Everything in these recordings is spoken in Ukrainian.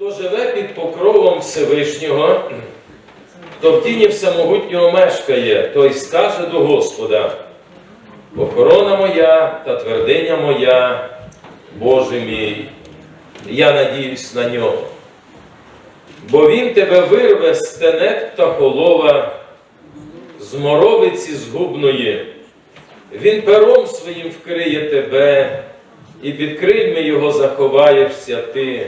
Хто живе під покровом Всевишнього, хто в тіні всемогутнього мешкає, той скаже до Господа, охорона моя та твердиня моя, Боже мій, я надіюсь на нього. Бо він тебе вирве з тенет та холова, з моровиці згубної. Він пером своїм вкриє тебе, і під крильми його заховаєшся ти.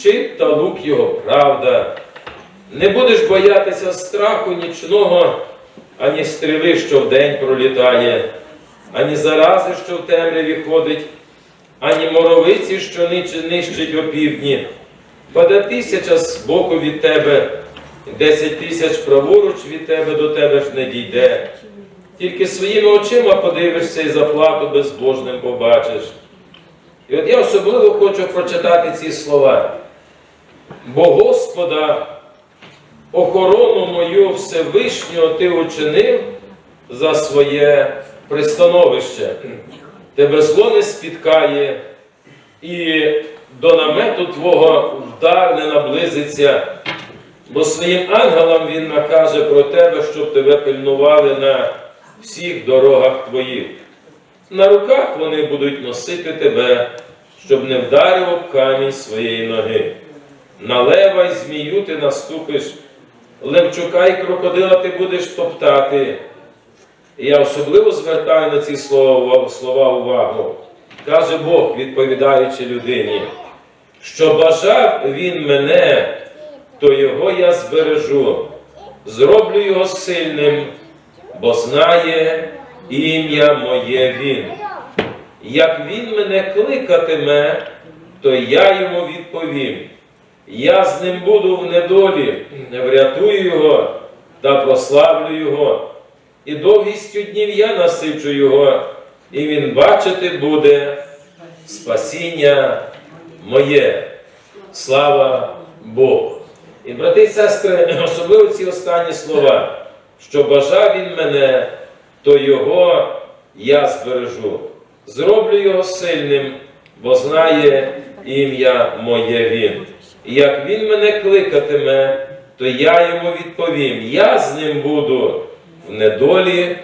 Щит та лук його правда. Не будеш боятися страху нічного, ані стріли, що вдень пролітає, ані зарази, що в темряві ходить, ані моровиці, що нищить опівдні. Паде тисяча з боку від тебе, десять тисяч праворуч від тебе до тебе ж не дійде. Тільки своїми очима подивишся і заплату безбожним побачиш. І от я особливо хочу прочитати ці слова. Бо Господа, охорону мою Всевишнього ти учинив за своє пристановище. Тебе зло не спіткає, і до намету Твого вдар не наблизиться, бо своїм ангелам Він накаже про тебе, щоб тебе пильнували на всіх дорогах твоїх. На руках вони будуть носити тебе, щоб не вдарив об камінь своєї ноги. На лева й змію ти наступиш, левчука й крокодила ти будеш топтати. І я особливо звертаю на ці слова, слова увагу. Каже Бог, відповідаючи людині, що бажав він мене, то його я збережу, зроблю його сильним, бо знає ім'я моє він. Як він мене кликатиме, то я йому відповім. Я з ним буду в недолі, врятую його та прославлю його. І довгістю днів я насичу його, і він бачити буде спасіння моє. Слава Богу. І, брати і сестри, особливо ці останні слова, що бажав він мене, то його я збережу. Зроблю його сильним, бо знає ім'я моє він. І як він мене кликатиме, то я йому відповім: я з ним буду в недолі,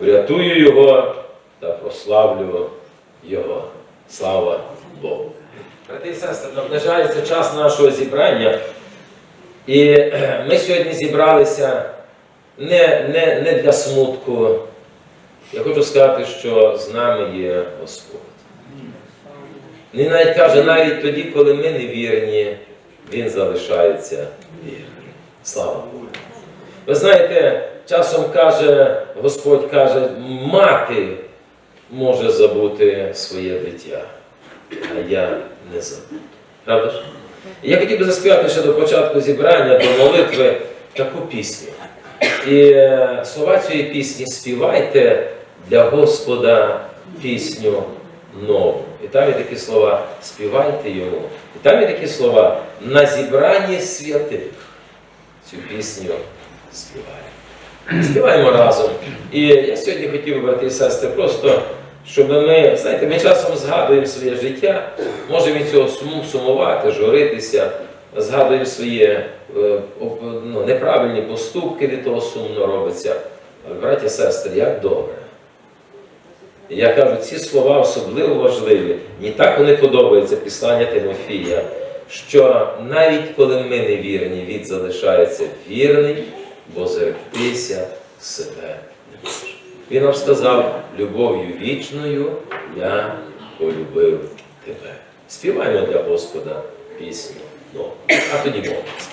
врятую його та прославлю його. Слава Богу. Брати і сестри, наближається час нашого зібрання. І е, ми сьогодні зібралися не, не, не для смутку. Я хочу сказати, що з нами є Господь. Він навіть каже, навіть тоді, коли ми не вірні, Він залишається вірним. Слава Богу. Ви знаєте, часом каже, Господь каже, мати може забути своє дитя, а я не забуду. Правда ж? Я хотів би заспівати ще до початку зібрання, до молитви таку пісню. І е, слова цієї пісні співайте для Господа пісню нову. І там є такі слова співайте йому. І там є такі слова на зібранні святих. Цю пісню співаємо. Співаємо разом. І я сьогодні хотів брати і сестри, просто, щоб ми, знаєте, ми часом згадуємо своє життя, можемо від цього суму сумувати, журитися, згадуємо свої е, ну, неправильні поступки, від того сумно робиться. Браті сестри, як добре. Я кажу, ці слова особливо важливі. Мені так вони подобаються післання Тимофія, що навіть коли ми не вірні, він залишається вірний, бо зректися себе. Він нам сказав, любов'ю вічною я полюбив тебе. Співаємо для Господа пісню. Ну, а тоді молимося.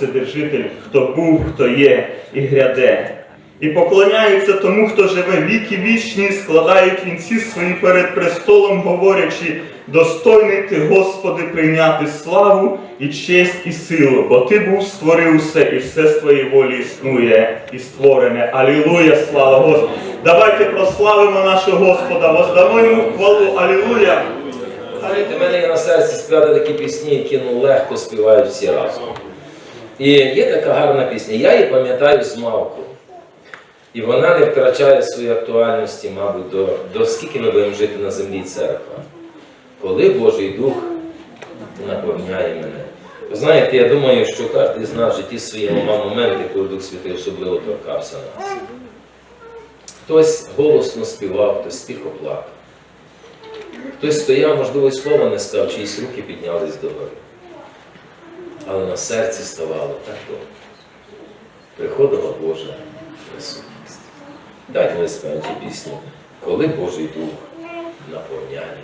Вседержитель, хто був, хто є і гряде. І поклоняються тому, хто живе віки вічні, складають вінці свої перед престолом, говорячи, достойний ти, Господи, прийняти славу і честь і силу, бо ти був створив усе, і все з твоєї волі існує і створене. Алілуя, слава Господу! Давайте прославимо нашого Господа, воздамо йому хвалу, алілуя! В мене є на серці співати такі пісні, які ну, легко співають всі разом. І є така гарна пісня. Я її пам'ятаю з малку. І вона не втрачає своєї актуальності, мабуть, до, до скільки ми будемо жити на землі церква. Коли Божий Дух наповняє мене. Ви знаєте, я думаю, що кожен з нас в житті своєму мав моменти, коли Дух Святий особливо торкався нас. Хтось голосно співав, хтось тихо плакав. Хтось стояв, можливо, слова не сказав, чиїсь руки піднялись до гори. Але на серці ставало так добре. Приходила Божа присутність. Дайте ми співаємо пісню, коли Божий Дух наповняє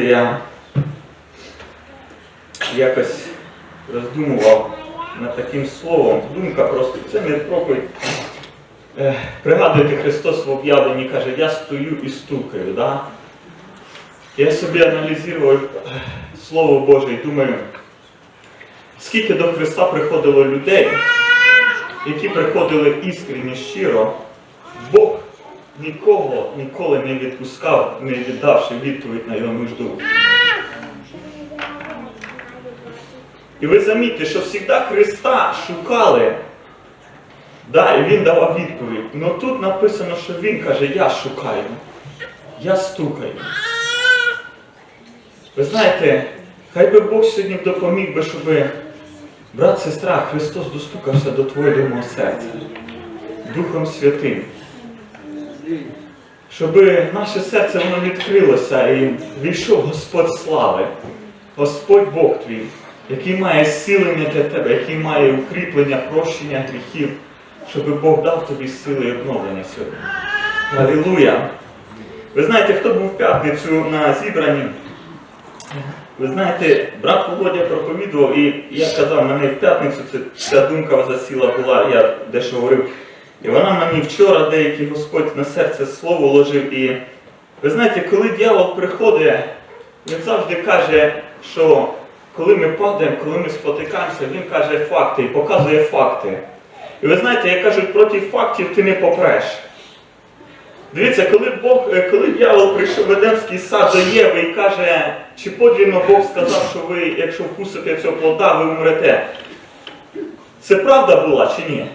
знаєте, я якось роздумував над таким словом. Думка просто, це не проповідь. Е, Пригадуєте, Христос в об'явленні каже, я стою і стукаю. Да? Я собі аналізував е, Слово Боже і думаю, скільки до Христа приходило людей, які приходили іскренні щиро, Бог нікого ніколи не відпускав, не віддавши відповідь на його нужду. І ви замітьте, що завжди Христа шукали. Да, і він давав відповідь. Але тут написано, що він каже, я шукаю, я стукаю. Ви знаєте, хай би Бог сьогодні допоміг би, щоб брат, сестра, Христос достукався до твоєго серця Духом Святим. Щоб наше серце воно відкрилося і війшов Господь слави, Господь Бог твій, який має зцілення для тебе, який має укріплення, прощення гріхів, щоб Бог дав тобі сили і обновлення сьогодні. Алілуя! Ви знаєте, хто був в п'ятницю на зібранні? Ви знаєте, брат Володя проповідував, і я казав, мене в п'ятницю ця думка засіла була, я дещо говорив. І вона мені вчора деякий Господь на серце слово ложив. І ви знаєте, коли дьявол приходить, він завжди каже, що коли ми падаємо, коли ми спотикаємося, він каже факти і показує факти. І ви знаєте, як кажуть, проти фактів ти не попреш. Дивіться, коли Бог, е, коли дьявол прийшов в Едемський сад до Єви і каже, чи подлинно Бог сказав, що ви, якщо вкусите цього плода, ви умрете. Це правда була чи ні?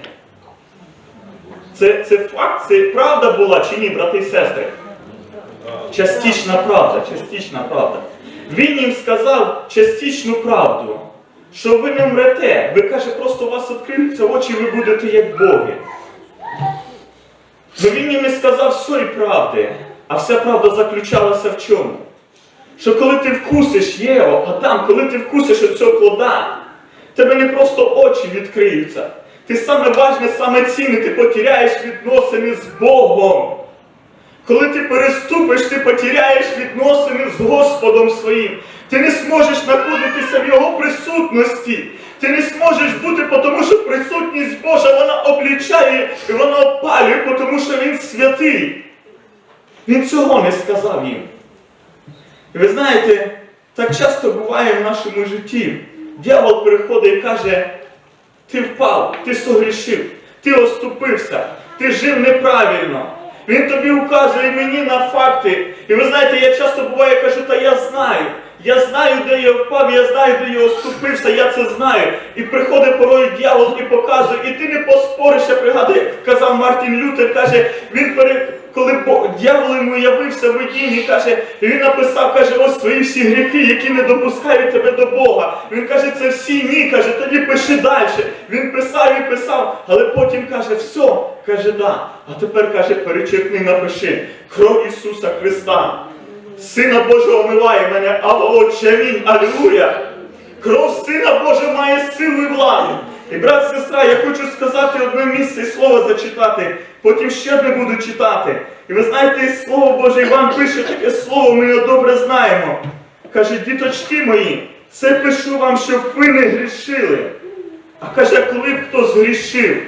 Це, це факт, це правда була чи ні, брати і сестри? Частична правда, частична правда. Він їм сказав частичну правду, що ви не вмрете. Ви каже, просто у вас відкриються очі, ви будете як Боги. Ну він їм не сказав всої правди, а вся правда заключалася в чому? Що коли ти вкусиш Єво, Адам, коли ти вкусиш цього плода, тебе не просто очі відкриються. Ти саме важне, саме цінне, ти потеряєш відносини з Богом. Коли ти переступиш, ти потеряєш відносини з Господом своїм. Ти не зможеш знаходитися в Його присутності. Ти не зможеш бути, тому що присутність Божа вона облічає і вона опалює, тому що Він святий. Він цього не сказав їм. І ви знаєте, так часто буває в нашому житті. Дьявол приходить і каже, ти впав, ти согрішив, ти оступився, ти жив неправильно. Він тобі указує мені на факти. І ви знаєте, я часто буває кажу, та я знаю. Я знаю, де я впав, я знаю, де я оступився, я це знаю. І приходить порой дьявол і показує, і ти не поспориш, я казав Мартін Лютер, каже, він перед. Коли Бог, дьявол йому явився в видінні, каже, і він написав, каже, ось твої всі гріхи, які не допускають тебе до Бога. Він каже, це всі ні, каже, тоді пиши далі. Він писав і писав, але потім каже, все, каже, да. А тепер каже, перечеркни, напиши кров Ісуса Христа. Сина Божого омиває мене, Ава Отче, амінь, алілуя. Кров Сина Божа має силу і владу. І брат, сестра, я хочу сказати одне місце і слово зачитати, потім ще одне буду читати. І ви знаєте, Слово Боже Іван пише таке слово, ми його добре знаємо. Каже, діточки мої, це пишу вам, щоб ви не грішили. А каже, коли б хто згрішив,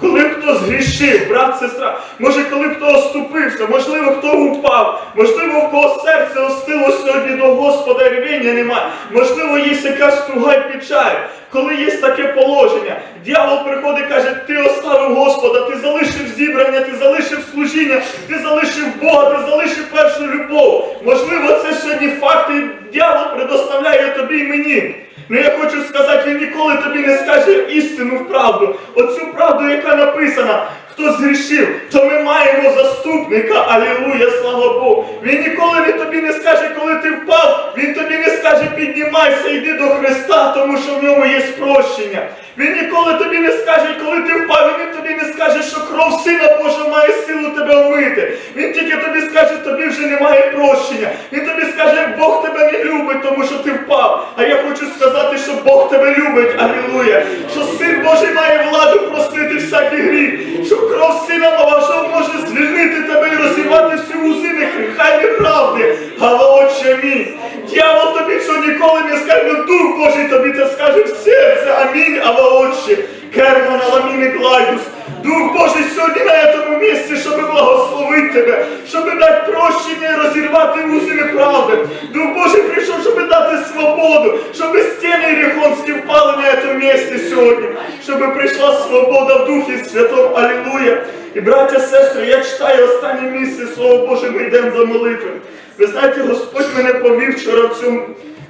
коли б хто згрішив, брат, сестра, може, коли б хто оступився, можливо, хто упав, можливо, в кого серце остило сьогодні до Господа рвіння немає, можливо, є якась туга й печаль, коли є таке положення, дьявол приходить і каже, ти оставив Господа, ти залишив зібрання, ти залишив служіння, ти залишив Бога, ти залишив першу любов. Можливо, це сьогодні факти, дьявол предоставляє тобі і мені. Ну я хочу сказати, він ніколи тобі не скаже істину в правду. Оцю правду, яка написана. Хто згрішив, то ми маємо заступника. Алілуя, слава Богу. Він ніколи він тобі не скаже, коли ти впав. Він тобі не скаже, піднімайся, йди до Христа, тому що в ньому є прощення. Він ніколи тобі не скаже, коли ти впав, він тобі не скаже, що кров Сина Божого має силу тебе омити. Він тільки тобі скаже, тобі вже немає прощення. Він тобі скаже, Бог тебе не любить, тому що ти впав. А я хочу сказати, що Бог тебе любить, алілуя. Що Син Божий має владу простити всякий гріх. Що кров Сина Божого може звільнити тебе і розірвати всю узини гріха й неправди. Отче мій. Дьявол тобі що ніколи не скаже, Дух Божий тобі це скаже в серце. Амінь, Отче. Кермана і глайдус. Дух Божий сьогодні на цьому місці, щоб благословити тебе, щоб дати прощення і розірвати вузи неправди. Дух Божий прийшов, щоб дати свободу, щоб стіни Ірихонські впали на цьому місці сьогодні, щоб прийшла свобода в Духі Святому. Алілуя. І браття, сестри, я читаю останнє місце Слово Боже, ми йдемо до молитви. Ви знаєте, Господь мене повів вчора в цьому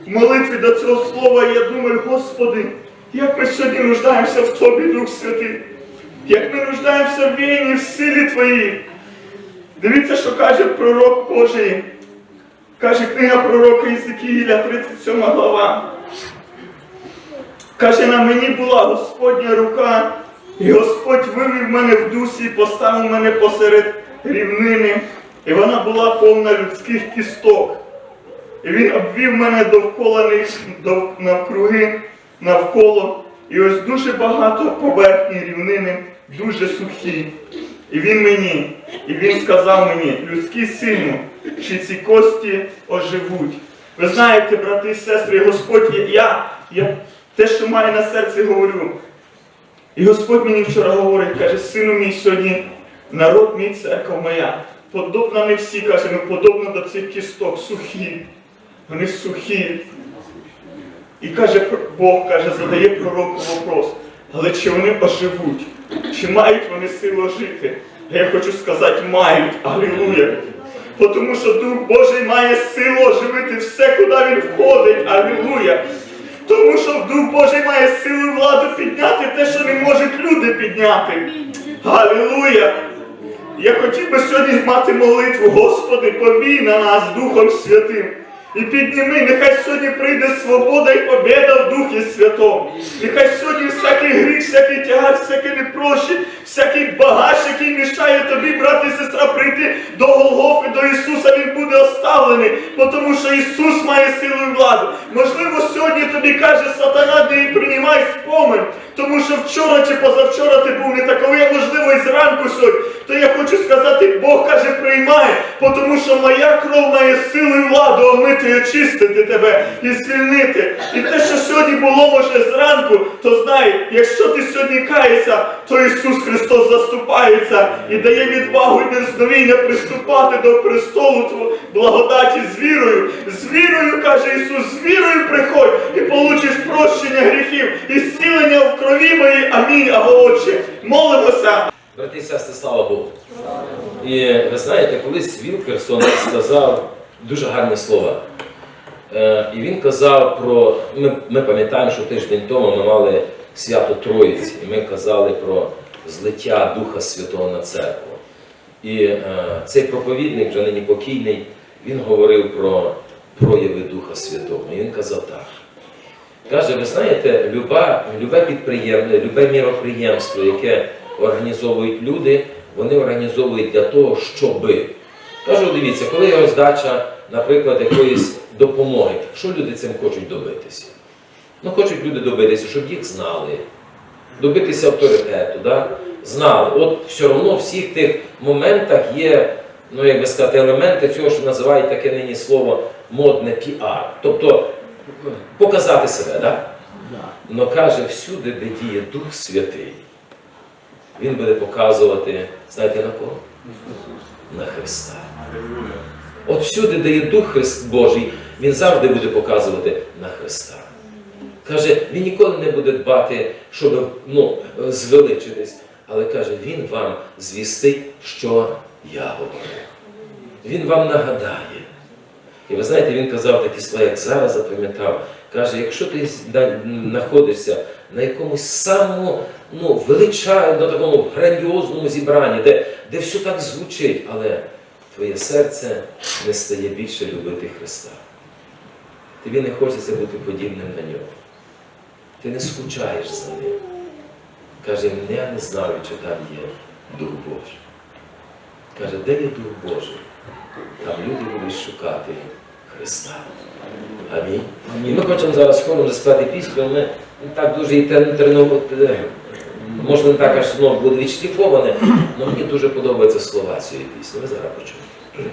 молитві до цього слова, і я думаю, Господи, як ми сьогодні нуждаємося в Тобі, Дух Святий, як ми нуждаємося в війні, в силі Твоїй. Дивіться, що каже пророк Божий. Каже книга пророка Ізекіїля, 37 глава. Каже, на мені була Господня рука, і Господь вивів мене в дусі і поставив мене посеред рівнини, і вона була повна людських кісток. І він обвів мене довкола навкруги, навколо. І ось дуже багато поверхні рівнини, дуже сухі. І він мені, і він сказав мені, людський сину, чи ці кості оживуть. Ви знаєте, брати і сестри, Господь, я, я, те, що маю на серці, говорю. І Господь мені вчора говорить, каже, сину мій сьогодні, народ мій церква моя. Подобно не всі, каже, ми подобно до цих кісток, сухі. Вони сухі. І каже Бог, каже, задає пророку вопрос. Але чи вони оживуть? Чи мають вони силу жити? А я хочу сказати, мають. Алілуя. Тому що Дух Божий має силу оживити все, куди він входить. Алілуя. Тому що Дух Божий має силу владу підняти те, що не можуть люди підняти. Алілуя! Я хотів би сьогодні мати молитву, Господи, повій на нас Духом Святим. І підніми, нехай сьогодні прийде свобода і побєда в Духі Святому. Нехай сьогодні всякий гріх, всякий тягар, всяке непрощі, всякий багаж, який мішає тобі, брат і сестра, прийти до Голгофи, до Ісуса, Він буде оставлений, тому що Ісус має силу і владу. Можливо, сьогодні тобі каже сатана, не приймай спомин, тому що вчора чи позавчора ти був не таковий, а можливо і зранку сьогодні. То я хочу сказати, Бог каже, приймай, тому що моя кров має силу і владу омити і очистити тебе і звільнити. І те, що сьогодні було може зранку, то знай, якщо ти сьогодні каєшся, то Ісус Христос заступається і дає відвагу і дерзновіння приступати до престолу благодаті з вірою. З вірою, каже Ісус, з вірою приходь і получиш прощення гріхів і зцілення в крові моїй. Амінь. Або Отче. Молимося. Брати і сестри, слава Богу. І ви знаєте, колись Вілкерсон сказав дуже гарні слова. Е, І він казав про. Ми, ми пам'ятаємо, що тиждень тому ми мали свято Троїці, і ми казали про злиття Духа Святого на церкву. І е, цей проповідник, вже нині покійний, він говорив про прояви Духа Святого. І він казав так. Каже, ви знаєте, любе підприємство, любе міроприємство, яке організовують люди, вони організовують для того, щоби. Кажу, дивіться, коли є роздача, наприклад, якоїсь допомоги, що люди цим хочуть добитися? Ну, хочуть люди добитися, щоб їх знали, добитися авторитету, да? знали. От все одно в всіх тих моментах є, ну як би сказати, елементи цього, що називають таке нині слово модне піар. Тобто показати себе, да? Но каже, всюди, де діє Дух Святий, він буде показувати, знаєте на кого? На Христа. От всюди, де є Дух Христ Божий, він завжди буде показувати на Христа. Каже, він ніколи не буде дбати, щоб ну, звеличитись, але каже, він вам звістить, що я говорю. Він вам нагадає. І ви знаєте, він казав такі слова, як зараз запам'ятав. Каже, якщо ти знаходишся на якомусь самому ну, величайному, такому грандіозному зібранні, де, де все так звучить, але твоє серце не стає більше любити Христа. Тобі не хочеться бути подібним на нього. Ти не скучаєш за ним. Каже, я не знаю, чи там є Дух Божий. Каже, де є Дух Божий? Там люди будуть шукати Христа. Амінь. І ми хочемо зараз хором заспівати пісню, але не так дуже і тренувати. Можна не так аж знову буде відшліфоване, але мені дуже подобаються слова цієї пісні. Ви зараз почуєте.